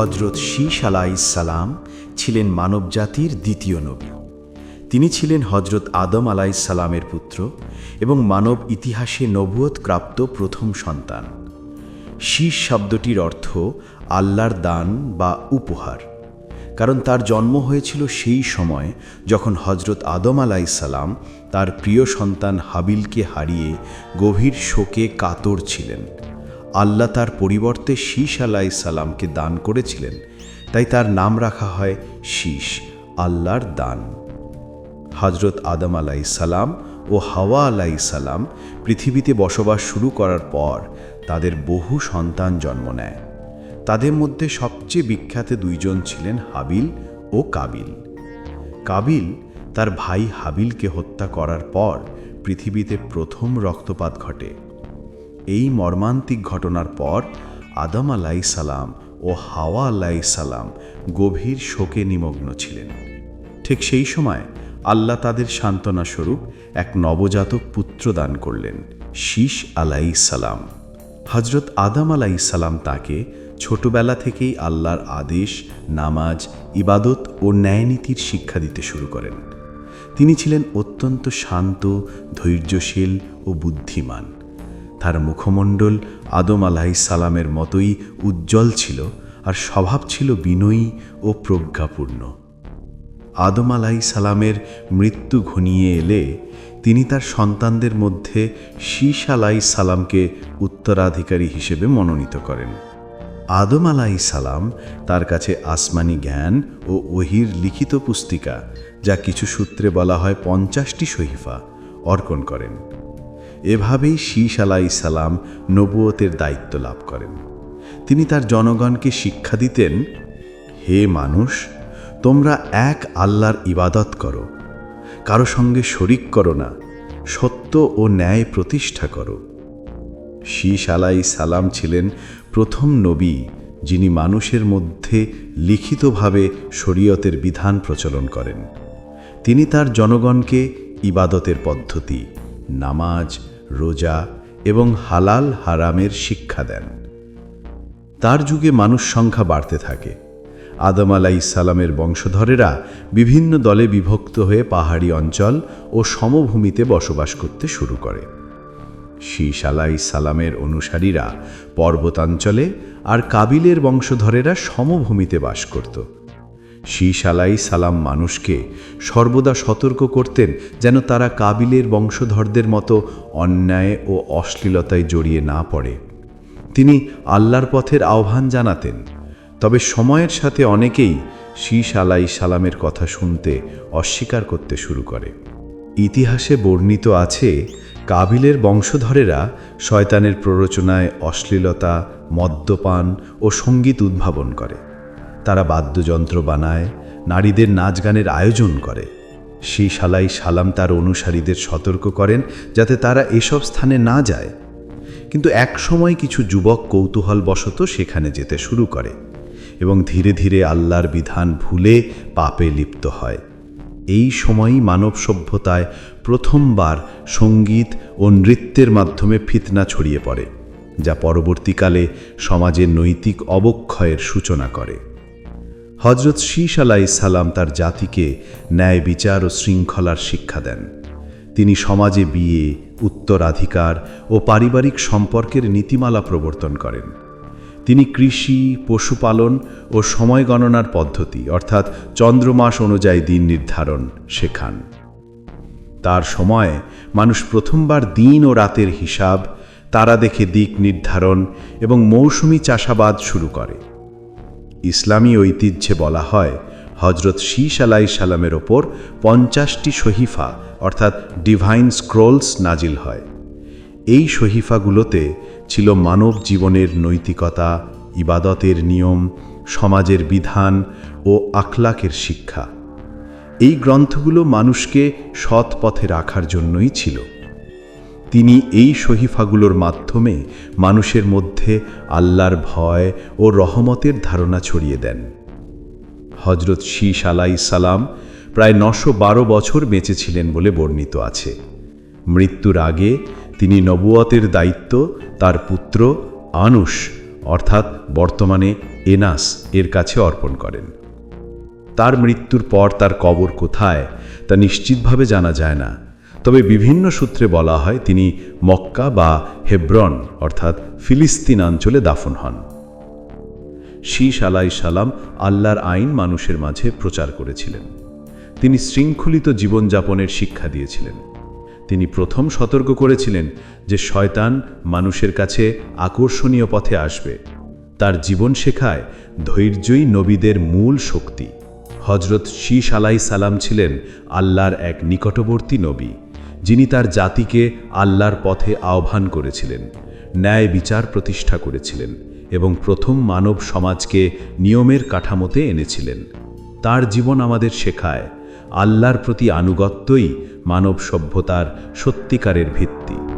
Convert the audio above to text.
হজরত শীষ সালাম ছিলেন মানবজাতির দ্বিতীয় নবী। তিনি ছিলেন হজরত আদম সালামের পুত্র এবং মানব ইতিহাসে নবুয়ত প্রাপ্ত প্রথম সন্তান। শীষ শব্দটির অর্থ আল্লাহর দান বা উপহার। কারণ তার জন্ম হয়েছিল সেই সময় যখন হজরত আদম সালাম তার প্রিয় সন্তান হাবিলকে হারিয়ে গভীর শোকে কাতর ছিলেন। আল্লাহ তার পরিবর্তে শীষ সালামকে দান করেছিলেন। তাই তার নাম রাখা হয় শীষ, আল্লাহর দান। হজরত আদম আলাই সালাম ও হাওয়া আলাই সালাম পৃথিবীতে বসবাস শুরু করার পর তাদের বহু সন্তান জন্ম নেয়। তাদের মধ্যে সবচেয়ে বিখ্যাত দুইজন ছিলেন হাবিল ও কাবিল। কাবিল তার ভাই হাবিলকে হত্যা করার পর পৃথিবীতে প্রথম রক্তপাত ঘটে। এই মর্মান্তিক ঘটনার পর আদম আলাই সালাম ও হাওয়া আলাই সালাম গভীর শোকে নিমগ্ন ছিলেন। ঠিক সেই সময় আল্লাহ তাদের সান্ত্বনা স্বরূপ এক নবজাতক পুত্র দান করলেন শীষ আলাই সালাম। হজরত আদম আলাই সালাম তাকে ছোটবেলা থেকেই আল্লাহর আদেশ, নামাজ, ইবাদত ও ন্যায়নীতির শিক্ষা দিতে শুরু করেন। তিনি ছিলেন অত্যন্ত শান্ত, ধৈর্যশীল ও বুদ্ধিমান। তার মুখমণ্ডল আদম আলাহি সালামের মতোই উজ্জ্বল ছিল আর স্বভাব ছিল বিনয়ী ও প্রজ্ঞাপূর্ণ। আদম আলাই সালামের মৃত্যু ঘনিয়ে এলে তিনি তার সন্তানদের মধ্যে শীষ আলাই সালামকে উত্তরাধিকারী হিসেবে মনোনীত করেন। আদম আলাই সালাম তার কাছে আসমানি জ্ঞান ও ওহির লিখিত পুস্তিকা, যা কিছু সূত্রে বলা হয় পঞ্চাশটি শহীফা অর্পণ করেন। এভাবেই শীষ আলাই সালাম নবুয়তের দায়িত্ব লাভ করেন। তিনি তার জনগণকে শিক্ষা দিতেন, হে মানুষ, তোমরা এক আল্লাহর ইবাদত করো, কারও সঙ্গে শরিক করো না, সত্য ও ন্যায় প্রতিষ্ঠা করো। শীষ আলাই সালাম ছিলেন প্রথম নবী যিনি মানুষের মধ্যে লিখিতভাবে শরীয়তের বিধান প্রচলন করেন। তিনি তার জনগণকে ইবাদতের পদ্ধতি নামাজ, রোজা এবং হালাল হারামের শিক্ষা দেন। তার যুগে মানুষ সংখ্যা বাড়তে থাকে। আদম আলাই সালামের বংশধরেরা বিভিন্ন দলে বিভক্ত হয়ে পাহাড়ি অঞ্চল ও সমভূমিতে বসবাস করতে শুরু করে। শীষ আলাই সালামের অনুসারীরা পর্বতাঞ্চলে আর কাবিলের বংশধরেরা সমভূমিতে বাস করত। শীষ আলাই সালাম মানুষকে সর্বদা সতর্ক করতেন যেন তারা কাবিলের বংশধরদের মতো অন্যায় ও অশ্লীলতায় জড়িয়ে না পড়ে। তিনি আল্লাহর পথের আহ্বান জানাতেন। তবে সময়ের সাথে অনেকেই শীষ আলাই সালামের কথা শুনতে অস্বীকার করতে শুরু করে। ইতিহাসে বর্ণিত আছে, কাবিলের বংশধরেরা শয়তানের প্ররোচনায় অশ্লীলতা, মদ্যপান ও সংগীত উদ্ভাবন করে। তারা বাদ্যযন্ত্র বানায়, নারীদের নাচ গানের আয়োজন করে। সেই সালাই সালাম তার অনুসারীদের সতর্ক করেন যাতে তারা এসব স্থানে না যায়। কিন্তু এক সময় কিছু যুবক কৌতূহলবশত সেখানে যেতে শুরু করে এবং ধীরে ধীরে আল্লাহর বিধান ভুলে পাপে লিপ্ত হয়। এই সময়ই মানব সভ্যতায় প্রথমবার সংগীত ও নৃত্যের মাধ্যমে ফিতনা ছড়িয়ে পড়ে, যা পরবর্তীকালে সমাজের নৈতিক অবক্ষয়ের সূচনা করে। হজরত শীষ আলাই সালাম তার জাতিকে ন্যায় বিচার ও শৃঙ্খলার শিক্ষা দেন। তিনি সমাজে বিয়ে, উত্তরাধিকার ও পারিবারিক সম্পর্কের নীতিমালা প্রবর্তন করেন। তিনি কৃষি, পশুপালন ও সময় গণনার পদ্ধতি, অর্থাৎ চন্দ্রমাস অনুযায়ী দিন নির্ধারণ শেখান। তার সময় মানুষ প্রথমবার দিন ও রাতের হিসাব, তারা দেখে দিক নির্ধারণ এবং মৌসুমি চাষাবাদ শুরু করে। ইসলামী ঐতিহ্যে বলা হয় হজরত শীষ আলাই সালামের ওপর পঞ্চাশটি শহীফা, অর্থাৎ ডিভাইন স্ক্রোলস নাজিল হয়। এই শহীফাগুলোতে ছিল মানব জীবনের নৈতিকতা, ইবাদতের নিয়ম, সমাজের বিধান ও আখলাকের শিক্ষা। এই গ্রন্থগুলো মানুষকে সৎ পথে রাখার জন্যই ছিল। তিনি এই শহীফাগুলোর মাধ্যমে মানুষের মধ্যে আল্লাহর ভয় ও রহমতের ধারণা ছড়িয়ে দেন। হজরত শীষ আলাই সালাম প্রায় নশো বারো বছর বেঁচেছিলেন বলে বর্ণিত আছে। মৃত্যুর আগে তিনি নবুয়তের দায়িত্ব তার পুত্র আনুষ, অর্থাৎ বর্তমানে এনাস, এর কাছে অর্পণ করেন। তার মৃত্যুর পর তার কবর কোথায় তা নিশ্চিতভাবে জানা যায় না। তবে বিভিন্ন সূত্রে বলা হয় তিনি মক্কা বা হেব্রন, অর্থাৎ ফিলিস্তিন অঞ্চলে দাফন হন। শীষ আলাই সালাম আল্লাহর আইন মানুষের মাঝে প্রচার করেছিলেন। তিনি শৃঙ্খলিত জীবনযাপনের শিক্ষা দিয়েছিলেন। তিনি প্রথম সতর্ক করেছিলেন যে শয়তান মানুষের কাছে আকর্ষণীয় পথে আসবে। তার জীবন শেখায় ধৈর্যই নবীদের মূল শক্তি। হজরত শীষ আলাই সালাম ছিলেন আল্লাহর এক নিকটবর্তী নবী। যিনি তার জাতিকে আল্লাহর পথে আহ্বান করেছিলেন, ন্যায় বিচার প্রতিষ্ঠা করেছিলেন এবং প্রথম মানব সমাজকে নিয়মের কাঠামোতে এনেছিলেন। তার জীবন আমাদের শেখায়, আল্লাহর প্রতি আনুগত্যই মানব সভ্যতার সত্যিকারের ভিত্তি।